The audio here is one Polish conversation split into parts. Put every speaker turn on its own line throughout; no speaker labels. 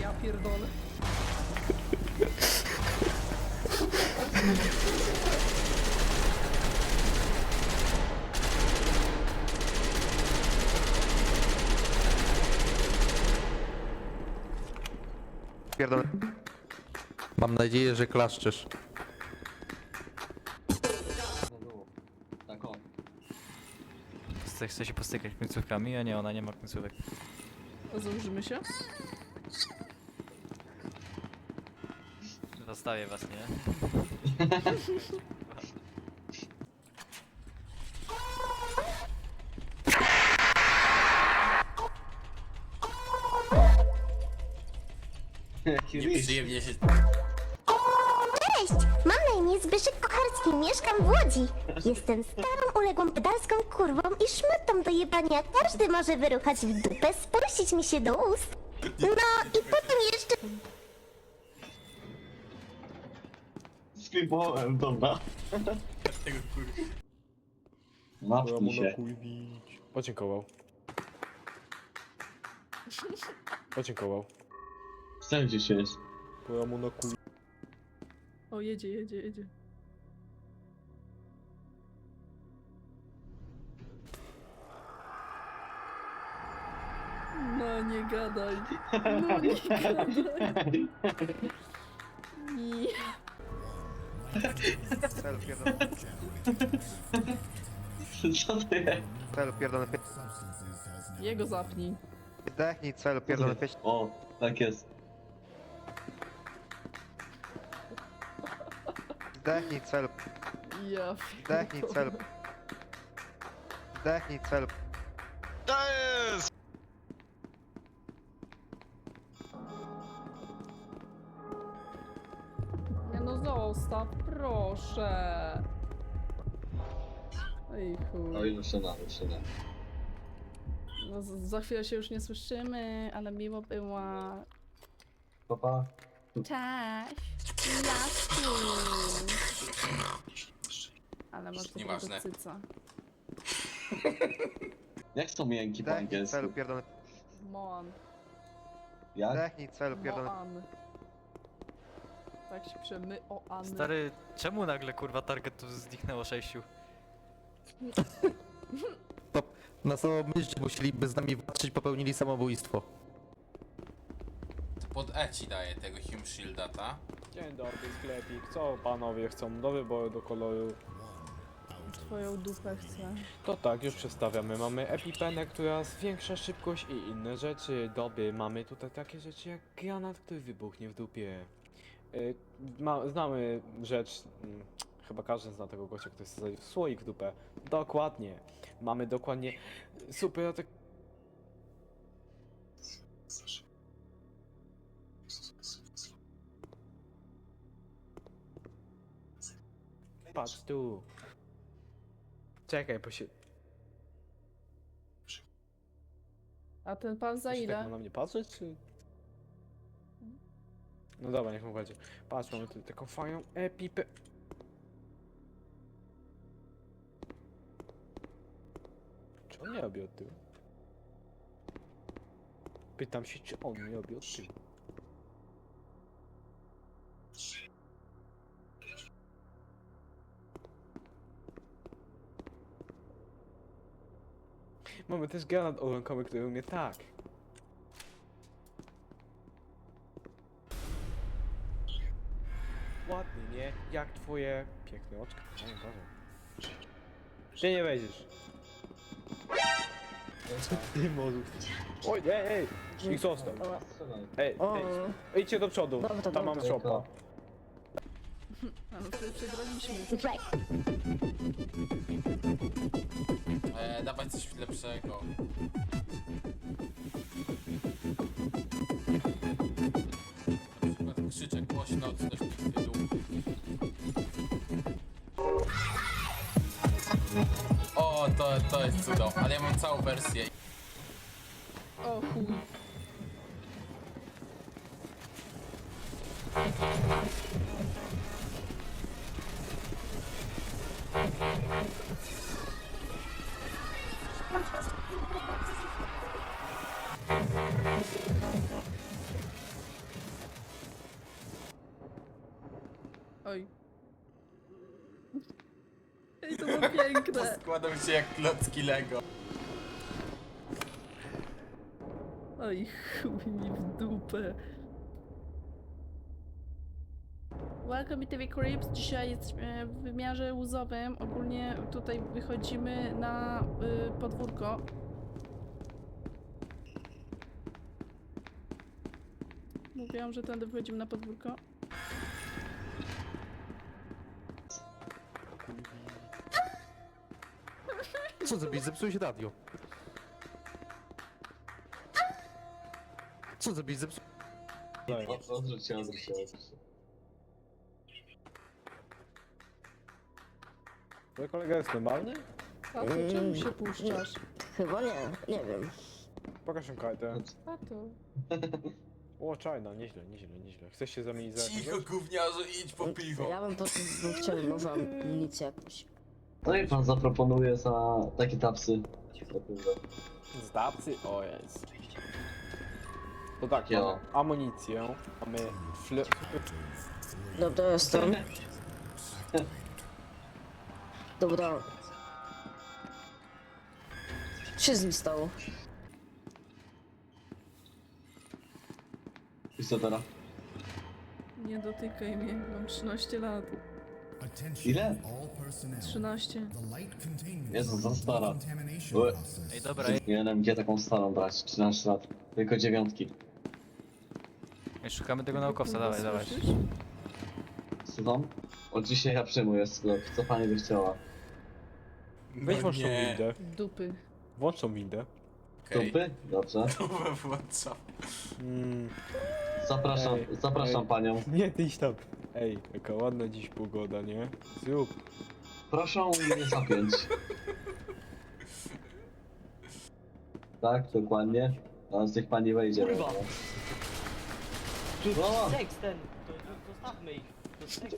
Ja pierdolę.
Pierdolę.
Mam nadzieję, że klaszczesz.
Chce, chce się postykać końcówkami, a nie, ona nie ma końcówek.
Założymy się?
Zostawię was, nie?
Jaki ryż.
Przyjemnie się...
Cześć! Mam na imię Zbyszek Kocharski, mieszkam w Łodzi. Jestem starą, uległą pedalską kurwą i szmatą do jebania. Każdy może wyruchać w dupę, spuścić mi się do ust. No i potem jeszcze...
Skrypowałem, dobra. Napnij się.
Podziękował. Podziękował.
Sam gdzieś jest.
Pora mu na kuj...
O, jedzie, jedzie, jedzie. No nie gadaj. No nie gadaj. Nie.
Cel pierdolę.
Co jest?
Cel pierdolę.
Jego zapnij.
Zdechnij cel pierdolę. Pięć.
O, tak jest.
Zdechnij cel.
Ja
Zdechnij cel.
pierdolę.
Zdechnij cel.
Nie no zostaw, proszę. Ej
No
chuj.
i już na, już na.
No, z- za chwilę się już nie słyszymy, ale miło było.
Papa.
Cześć! Jasny! Ale masz dobrego
Nieważne.
cyca.
Jak są miękki po
Zdechnij
angielsku?
cel pierdolę.
Moan.
Jak?
Zdechnij cel pierdolę.
Moan. Tak się przemy o An.
Stary, czemu nagle kurwa target tu zniknęło sześciu?
Na samą myśl, że musieliby z nami walczyć, popełnili samobójstwo.
Pod E ci daje tego Hume Shielda, ta?
Dzień dobry, sklepik. Co panowie chcą? Do wyboru, do koloru.
Twoją dupę chcę.
To tak, już przedstawiamy. Mamy epipenę, która zwiększa szybkość i inne rzeczy. Doby, mamy tutaj takie rzeczy jak granat, który wybuchnie w dupie. Y, ma, znamy rzecz, mm, chyba każdy zna tego gościa, który sobie słoik w dupę. Dokładnie. Mamy dokładnie super atak... Patrz tu. Czekaj, bo się...
A ten pan za
Czy tak ma
ile?
na mnie patrzeć, czy... No dobra, niech mu będzie. Patrz, mamy tutaj taką fajną epipę... Czy on nie robi od tyłu? Pytam się, czy on nie robi od tyłu. Mamy też granat ołąkowy, który umie tak. Ładnie, nie? Jak twoje piękne oczka. O Boże. Ty nie wejdziesz. Ty morzu. Oj, ej, ej! Ich został. Ej,
O,
ej, idźcie do przodu. Tam mam szopa.
a no wtedy przegraliśmy.
E, dawaj coś lepszego. Na przykład krzyczę głośno, coś w. O, to, to jest cudo, ale ja mam całą wersję.
O chuj. Oj. Ej, to było piękne.
Składam się jak klocki Lego.
Oj, chuj mi w dupę. Welcome to the Crips. Dzisiaj jesteśmy w wymiarze łzowym. Ogólnie tutaj wychodzimy na y, podwórko. Mówiłam, że tędy wychodzimy na podwórko.
Co zrobić? Zepsuło się radio. Co zrobić?
Się, odwróć się.
Twój kolega jest normalny?
Tato, czemu się puszczasz?
Chyba nie, nie wiem.
Pokaż im kartę.
Tato.
O, czajna, nieźle, nieźle, nieźle. Chcesz się zamienić za
Cicho, gówniarzu, idź po piwo.
Ja bym po prostu bym chciał może amunicję jakąś.
Co mi pan zaproponuje za takie tapsy?
Z dapcy? O jest. To tak,
Ja.
mamy amunicję, mamy fle...
Dobra, jestem. Dobra. Co się z nim stało?
I co teraz?
Nie dotykaj mnie, mam 13 lat.
Ile?
13.
Jezu, za stara. Ue.
Ej, dobra,
Nie wiem, gdzie taką starą brać, 13 lat. Tylko dziewiątki.
ej, szukamy tego naukowca, dawaj, dawaj.
słyszysz?
Od dzisiaj ja przyjmuję sklep, co pani by chciała?
Weź włącz tą
nie.
windę.
Dupy.
Włącz tą windę.
Okej.
Tupy? Dobrze.
Dobra, włączam.
Mm,
Zapraszam,
Ej,
zapraszam
ej.
panią.
nie, ty idź tam. Ej, jaka ładna dziś pogoda, nie? Zrób.
Proszę mnie zapiąć. Tak, dokładnie. Teraz niech pani wejdzie.
Kurwa. Tu
O!
seks ten, to, to zostawmy ich. To seks.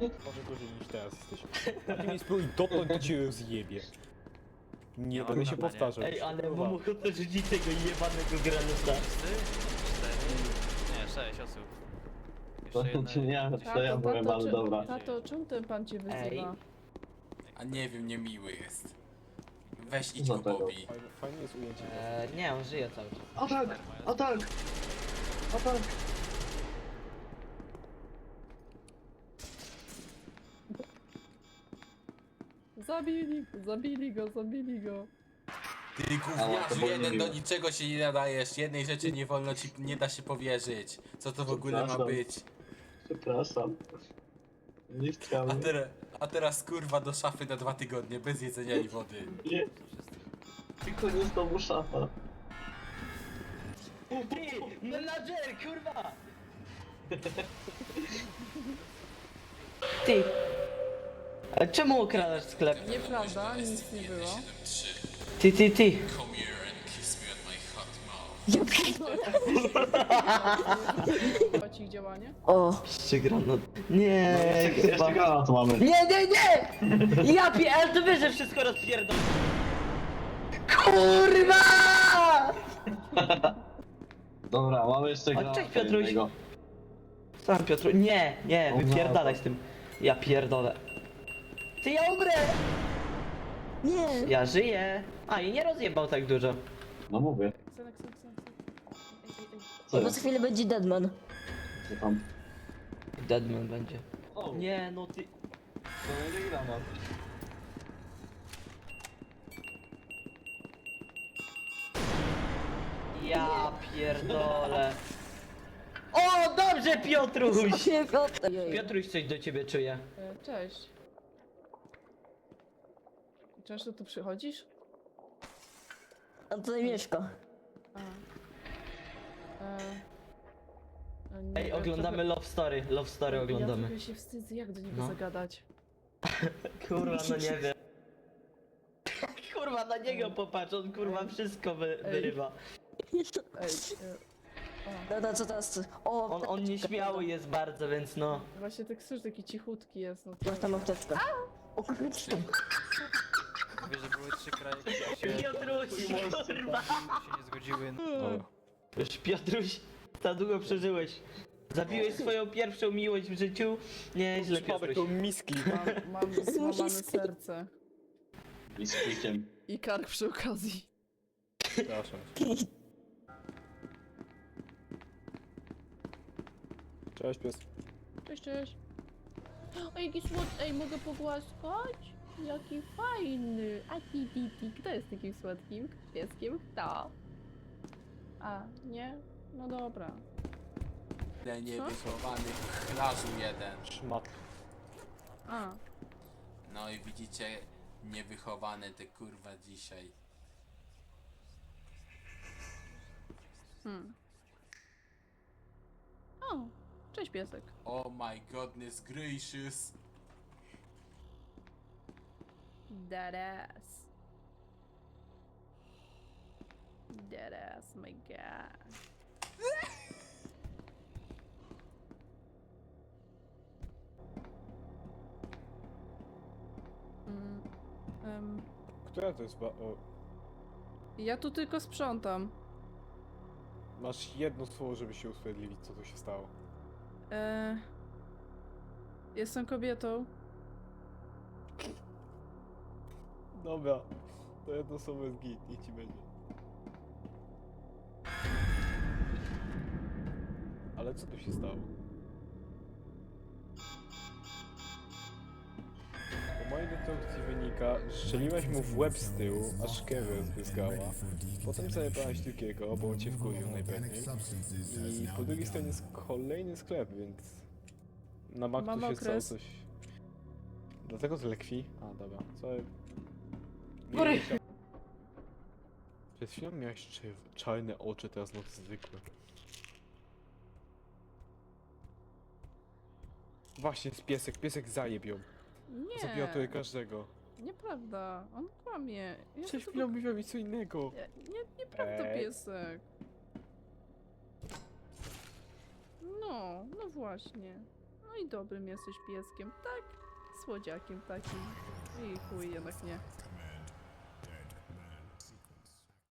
Może gorzej niż teraz jesteśmy. A ty mi spróbuj dotknąć, to cię rozjebie. Nie będę się powtarzał.
Ej, ale
Kurwa.
mam ochotę rzucić tego jebanego granata.
Cztery? Nie, sześć osób.
To,
Jeszcze jedna.
nie, to ja byłem, ale
czy-
dobra.
Tato, czemu ten pan cię wyzywa?
Ej.
A nie wiem, niemiły jest. Weź idź go
tego?
Bobby.
Fajne, fajne jest ujęcie.
Eee, nie, on żyje cały czas.
Atak! Atak! Atak!
Zabili, zabili go, zabili go.
Ty
Ała, to
gówniarzu
było
jeden,
niemiłe.
do niczego się nie nadajesz. Jednej rzeczy nie wolno ci, nie da się powierzyć. Co to w ogóle ma
Przepraszam.
być?
Przepraszam. Nie
A,
chciałem.
teraz, a teraz kurwa do szafy na dwa tygodnie, bez jedzenia i wody.
Nie. Tylko nie znowu szafa.
Ty, menadżer, kurwa! Ty. A czemu okradasz sklep?
Nieprawda, nic nie było.
Ty, ty, ty.
Come here mouth.
Chyba ci ich działanie?
O,
Jeszcze granat. Nie,
Jeszcze,
chyba.
jeszcze granat mamy.
Nie, nie, nie! Ja pie, ale to wiesz, że wszystko rozpierdol. Kurwa!
Dobra, mamy jeszcze granat.
cześć, Piotruś.
jednego.
Sam Piotru, nie, nie,
O,
wypierdalaj z tym. Ja pierdolę. Ty, ja umrę!
nie.
Ja żyję. A, i nie rozjebał tak dużo.
No mówię.
Ksenek, ksenek, ksenek. Ej, ej, ej.
Co
Bo
jest?
za chwilę będzie Deadman.
Co tam?
Deadman będzie.
O,
Nie, no ty...
granat.
Ja pierdolę. O, dobrze, Piotruś!
Piotr.
Piotruś coś do ciebie czuje.
E, Cześć. Często tu przychodzisz?
On tutaj mieszka.
A. Nie,
Ej,
ja
oglądamy
trochę-
Love Story, Love Story
Ja
oglądamy.
trochę się wstydzę, jak do niego
No.
zagadać.
Kurwa, no nie wiem. Kurwa, na niego popatrz, on kurwa wszystko wy,
Ej.
wyrywa.
Ej, e,
Dobra, co teraz? O,
On, on nieśmiały jest bardzo, więc no.
właśnie tak słyszę, taki cichutki jest. No to...
Masz tam apteczkę. O kurde.
Wiesz, że były trzy kraje, które się,
Piotruś, kurwa!
się nie zgodziły.
Dobra.
Już Piotruś, za długo przeżyłeś. Zabiłeś swoją pierwszą miłość w życiu? Nieźle, Piotruś.
to miski.
Mam, mam złamane serce.
I z.
I kark przy okazji.
Przepraszam. Cześć pies.
Cześć, cześć. O, jaki słodki. Ej, mogę pogłaskać? Jaki fajny. A ti, ti, ti. Kto jest takim słodkim pieskiem? Kto? A, nie? No dobra.
Ile niewychowany chlarzu jeden.
Szmat.
A,
No i widzicie, niewychowane te kurwa dzisiaj.
hmm. O, cześć piesek.
Oh my godness gracious.
Deadass. Deadass, my god. Mm, em,
Która to jest ba... O,
ja tu tylko sprzątam.
masz jedno słowo, żeby się usprawiedliwić, co tu się stało.
E, jestem kobietą.
Dobra. To jedno słowo jest git, niech ci będzie. Ale co tu się stało? Po mojej dedukcji wynika, że strzeliłeś mu w łeb z tyłu, aż krew zbryzgała. Potem zajebałeś drugiego, bo on cię wkurwił najpewniej. I po drugiej stronie jest kolejny sklep, więc... Na maktu
Mam
się stało
okres.
coś... Dlatego tyle krwi? A, dobra. Co...
Góry!
Przed chwilą miałeś czer- czarne oczy, teraz no zwykłe. Właśnie, jest piesek, piesek zajebią. Zabiła tutaj
Nie,
każdego.
nieprawda. On kłamie. Ja
Przed
tylko-
chwilą mówiła mi co innego.
Nie, nie, nieprawda,
Ej.
piesek. No, no właśnie. No i dobrym jesteś pieskiem, tak? Słodziakiem takim. I chuj, jednak nie.